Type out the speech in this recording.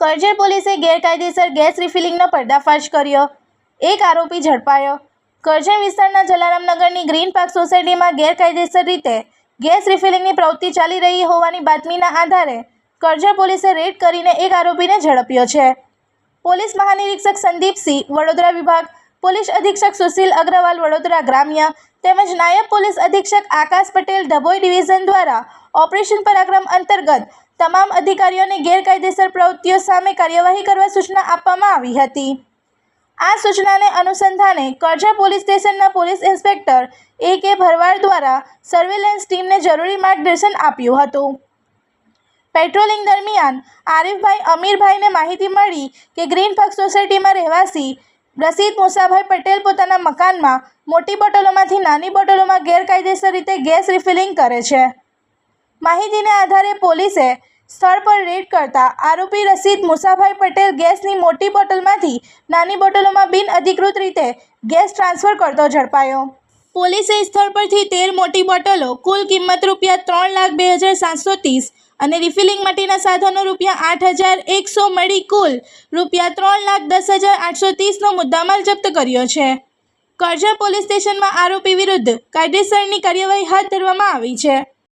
કરજણ પોલીસે ગેરકાયદેસર ગેસ રિફિલિંગનો પર્દાફાશ કર્યો. એક આરોપી ઝડપાયો. કરજણ વિસ્તારના જલારામનગરની ગ્રીન પાર્ક સોસાયટીમાં ગેરકાયદેસર રીતે ગેસ રિફિલિંગની પ્રવૃત્તિ ચાલી રહી હોવાની બાતમીના આધારે કરજણ પોલીસે રેડ કરીને એક આરોપીને ઝડપ્યો છે. પોલીસ મહાનિરીક્ષક સંદીપસિંહ વડોદરા વિભાગ પોલીસ અધિક્ષક સુશીલ અગ્રવાલ, વડોદરા ગ્રામ્ય તેમજ નાયબ પોલીસ અધિક્ષક આકાશ પટેલ ડભોઈ ડિવિઝન દ્વારા ઓપરેશન પરાક્રમ અંતર્ગત તમામ અધિકારીઓને ગેરકાયદેસર પ્રવૃત્તિઓ સામે કાર્યવાહી કરવા સૂચના આપવામાં આવી હતી. આ સૂચનાને અનુસંધાને કરજા પોલીસ સ્ટેશનના police inspector A K Bharwad દ્વારા સર્વેલન્સ ટીમને જરૂરી માર્ગદર્શન આપ્યું હતું. પેટ્રોલિંગ દરમિયાન આરિફભાઈ અમીરભાઈને માહિતી મળી કે ગ્રીન પાર્ક સોસાયટીમાં રહેવાસી રસીદ મુસાભાઈ પટેલ પોતાના મકાનમાં મોટી બોટલોમાંથી નાની બોટલોમાં ગેરકાયદેસર રીતે ગેસ રિફિલિંગ કરે છે. માહિતીના આધારે પોલીસે સ્થળ પર રેડ કરતા આરોપી રસીદ મુસાભાઈ પટેલ ગેસની મોટી બોટલમાંથી નાની બોટલોમાં બિનઅધિકૃત રીતે ગેસ ટ્રાન્સફર કરતો ઝડપાયો. પોલીસે સ્થળ પરથી તેર મોટી બોટલો કુલ કિંમત રૂપિયા ત્રણ લાખ બે હજાર સાતસો ત્રીસ અને રિફિલિંગ માટેના સાધનો રૂપિયા આઠ હજાર એકસો મળી કુલ રૂપિયા ત્રણ લાખ દસ હજાર આઠસો ત્રીસનો મુદ્દામાલ જપ્ત કર્યો છે. કરજણ પોલીસ સ્ટેશનમાં આરોપી વિરુદ્ધ કાયદેસરની કાર્યવાહી હાથ ધરવામાં આવી છે.